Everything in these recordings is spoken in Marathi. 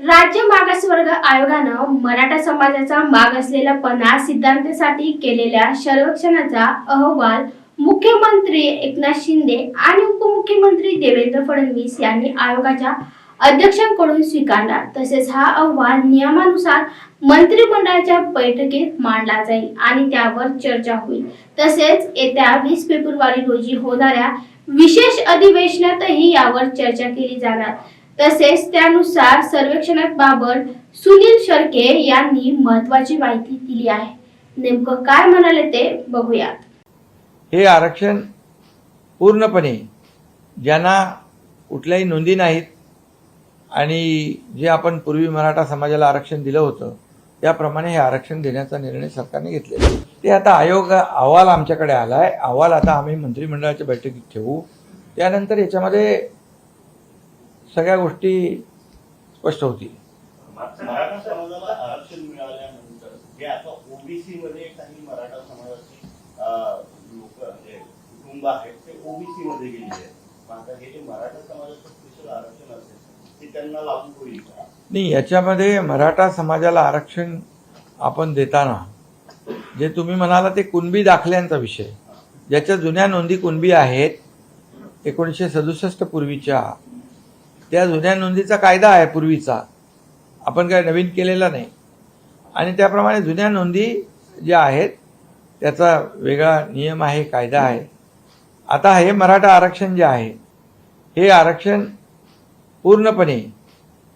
राज्य मागासवर्ग आयोगानं मराठा समाजाचा माग असलेला पणा सिद्धांतासाठी केलेल्या सर्वेक्षणाचा अहवाल मुख्यमंत्री एकनाथ शिंदे आणि उपमुख्यमंत्री देवेंद्र फडणवीस यांनी आयोगाच्या अध्यक्षांकडून स्वीकारला. तसेच हा अहवाल नियमानुसार मंत्रिमंडळाच्या बैठकीत मांडला जाईल आणि त्यावर चर्चा होईल. तसेच येत्या वीस फेब्रुवारी रोजी होणाऱ्या विशेष अधिवेशनातही यावर चर्चा केली जाणार. तसेच त्यानुसार सर्वेक्षणाबाबत सुनील शर्के यांनी महत्वाची माहिती दिली आहे. नेमकं काय म्हणाले ते बघूयात. हे आरक्षण पूर्णपणे ज्यांना कुठल्याही नोंदी नाहीत आणि जे आपण पूर्वी मराठा समाजाला आरक्षण दिलं होतं त्याप्रमाणे हे आरक्षण देण्याचा निर्णय सरकारने घेतलेला ते आता आयोग अहवाल आमच्याकडे आला आहे अहवाल आता आम्ही मंत्रिमंडळाच्या बैठकीत ठेवू. त्यानंतर याच्यामध्ये सगळ्या गोष्टी स्पष्ट होतील मराठा समाजाला आरक्षण मिळाल्यानंतर जे आता ओबीसी मध्ये काही मराठा समाजाची लोक म्हणजे कुटुंब आहेत ते ओबीसी मध्ये गेलेले आहेत. मग आता हे जे मराठा समाजाचं स्पेशल आरक्षण असेल ते त्यांना लागू होईल का? नाही याच्यामध्ये मराठा समाजाला आरक्षण आपण देताना जे तुम्ही म्हणाला ते कुणबी दाखल्यांचा विषय. ज्याच्या जुन्या नोंदी कुणबी आहेत एकोणीसशे सदुसष्ट पूर्वीच्या त्या जुन्या नोंदीचा कायदा आहे पूर्वीचा. आपण काय नवीन केलेला नाही. आणि त्याप्रमाणे जुन्या नोंदी ज्या आहेत त्याचा वेगळा नियम आहे कायदा आहे. आता हे मराठा आरक्षण जे आहे हे आरक्षण पूर्णपणे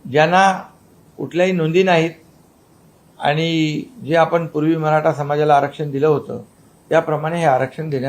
ज्यांना कुठल्याही नोंदी नाहीत आणि जे आपण पूर्वी मराठा समाजाला आरक्षण दिलं होतं त्याप्रमाणे हे आरक्षण देण्यात